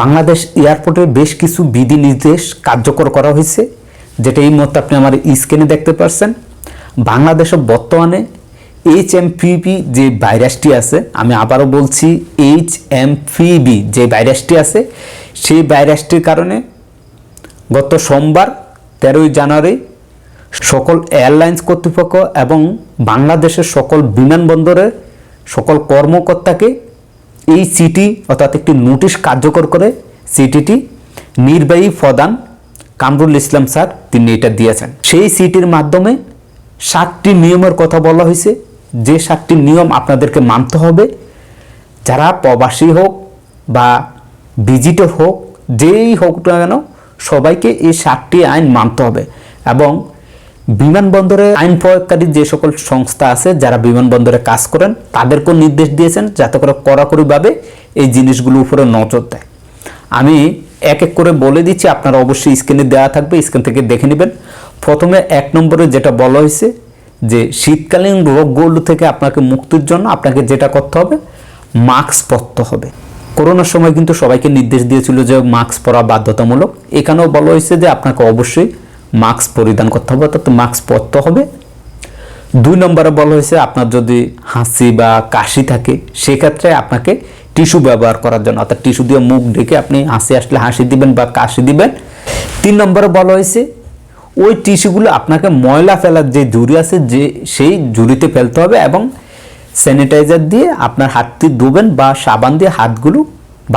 বাংলাদেশ এয়ারপোর্টে বেশ কিছু বিধি নির্দেশ কার্যকর করা হয়েছে। যেটা এই মুহূর্তে আপনি আমার স্ক্রিনে দেখতে পাচ্ছেন বাংলাদেশে বর্তমানে এইচ এম যে ভাইরাসটি আছে, আমি আবারও বলছি এইচ এম যে ভাইরাসটি আছে, সেই ভাইরাসটির কারণে গত সোমবার তেরোই জানুয়ারি সকল এয়ারলাইন্স কর্তৃপক্ষ এবং বাংলাদেশের সকল বিমানবন্দরের সকল কর্মকর্তাকে এই সিটি অর্থাৎ একটি নোটিশ কার্যকর করে সিটিটি নির্বাহী প্রধান কামরুল ইসলাম স্যার, তিনি এটা দিয়েছেন। সেই সিটির মাধ্যমে সাতটি নিয়মের কথা বলা হয়েছে। যে সাতটি নিয়ম আপনাদেরকে মানতে হবে। যারা প্রবাসী হোক বা ভিজিটর হোক, যেই হোক না কেন, সবাইকে এই সাতটি আইন মানতে হবে। এবং বিমানবন্দরে আইন প্রয়োগকারী যে সকল সংস্থা আছে, যারা বিমানবন্দরে কাজ করেন, তাদেরকেও নির্দেশ দিয়েছেন যাতে করে কড়াকড়িভাবে এই জিনিসগুলোর উপরে নজর দেয়। আমি এক এক করে বলে দিচ্ছি, আপনারা অবশ্যই স্ক্রিনে দেওয়া থাকবে, স্ক্রিন থেকে দেখে নেবেন। প্রথমে এক নম্বরে যেটা বলা হয়েছে যে, শীতকালীন রোগগুলো থেকে আপনাকে মুক্তির জন্য আপনাকে যেটা করতে হবে, মাস্ক পরতে হবে। করোনার সময় কিন্তু সবাইকে নির্দেশ দিয়েছিল যে, মাস্ক পরা বাধ্যতামূলক। এখানেও বলা হয়েছে যে, আপনাকে অবশ্যই মাস্ক পরিধান করতে হবে, অর্থাৎ মাস্ক পরতে হবে। দুই নম্বরে বলা হয়েছে, আপনার যদি হাসি বা কাশি থাকে, সেক্ষেত্রে আপনাকে টিস্যু ব্যবহার করার জন্য, অর্থাৎ টিস্যু দিয়ে মুখ ঢেকে আপনি হাসি আসলে হাসি দিবেন বা কাশি দিবেন। তিন নম্বরে বলা হয়েছে, ওই টিস্যুগুলো আপনাকে ময়লা ফেলার যে ঝুড়ি আছে, যে সেই ঝুড়িতে ফেলতে হবে এবং স্যানিটাইজার দিয়ে আপনার হাতটি ধুবেন বা সাবান দিয়ে হাতগুলো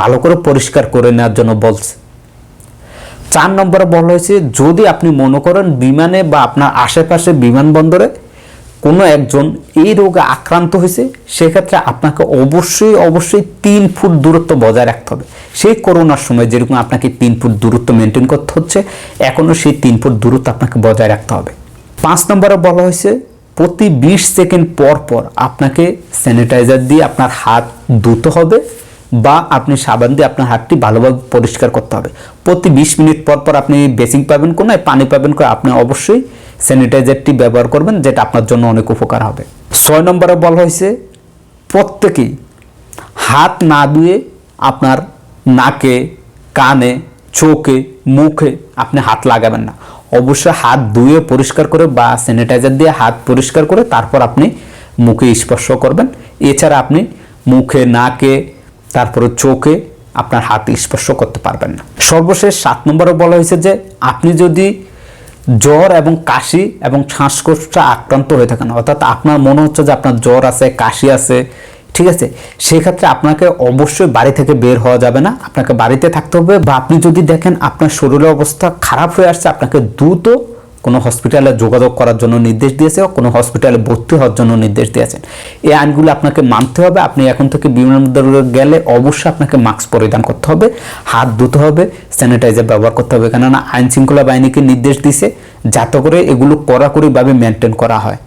ভালো করে পরিষ্কার করে নেওয়ার জন্য বলছে। চার নম্বরে বলা হয়েছে, যদি আপনি মনে করেন বিমানে বা আপনার আশেপাশে বিমানবন্দরে কোনো একজন এই রোগে আক্রান্ত হয়েছে, সেক্ষেত্রে আপনাকে অবশ্যই অবশ্যই তিন ফুট দূরত্ব বজায় রাখতে হবে। সেই করোনার সময় যেরকম আপনাকে তিন ফুট দূরত্ব মেনটেন করতে হচ্ছে, এখনও সেই তিন ফুট দূরত্ব আপনাকে বজায় রাখতে হবে। পাঁচ নম্বরে বলা হয়েছে, প্রতি বিশ সেকেন্ড পর পর আপনাকে স্যানিটাইজার দিয়ে আপনার হাত ধুতে হবে। বা আপনি সাবান দিয়ে আপনার হাতটি ভালোভাবে পরিষ্কার করতে হবে। প্রতি বিশ মিনিট পর পর আপনি বেসিং পাবেন কোনায়, পানি পাবেন করে আপনি অবশ্যই স্যানিটাইজারটি ব্যবহার করবেন যেটা আপনার জন্য অনেক উপকার হবে। ছয় নম্বরে বলা হয়েছে প্রত্যেকেই হাত না ধুয়ে আপনার নাকে, কানে, চোখে, মুখে আপনি হাত লাগাবেন না। অবশ্যই হাত ধুয়ে পরিষ্কার করে বা স্যানিটাইজার দিয়ে হাত পরিষ্কার করে তারপর আপনি মুখে স্পর্শ করবেন। এছাড়া আপনি মুখে, নাকে তারপরে চোখে আপনার হাত স্পর্শ করতে পারবেন না। সর্বশেষ সাত নম্বরে বলা হয়েছে যে, আপনি যদি জ্বর এবং কাশি এবং শ্বাসকষ্টে আক্রান্ত হয়ে থাকেন, অর্থাৎ আপনার মনে হচ্ছে যে আপনার জ্বর আছে, কাশি আছে, ঠিক আছে, সেক্ষেত্রে আপনাকে অবশ্যই বাড়ি থেকে বের হওয়া যাবে না। আপনাকে বাড়িতে থাকতে হবে বা আপনি যদি দেখেন আপনার শরীরের অবস্থা খারাপ হয়ে আসছে, আপনাকে দ্রুত কোনো হসপিটালে যোগাযোগ করার জন্য নির্দেশ দিয়েছে কোনো হসপিটালে ভর্তি হওয়ার জন্য নির্দেশ দিয়েছেন। এই আইনগুলো আপনাকে মানতে হবে। আপনি এখন থেকে বিমানবন্দরে গেলে অবশ্যই আপনাকে মাস্ক পরিধান করতে হবে, হাত ধুতে হবে স্যানিটাইজার ব্যবহার করতে হবে। কেননা আইন শৃঙ্খলা বাহিনীকে নির্দেশ দিছে যাতে করে এগুলো কড়াকড়িভাবে মেনটেন করা হয়।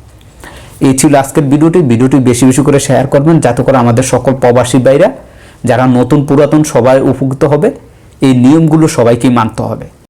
এই ছিল আজকের ভিডিওটি। ভিডিওটি বেশি বেশি করে শেয়ার করবেন যাতে করে আমাদের সকল প্রবাসী বাইরা যারা নতুন পুরাতন সবাই উপকৃত হবে। এই নিয়মগুলো সবাইকেই মানতে হবে।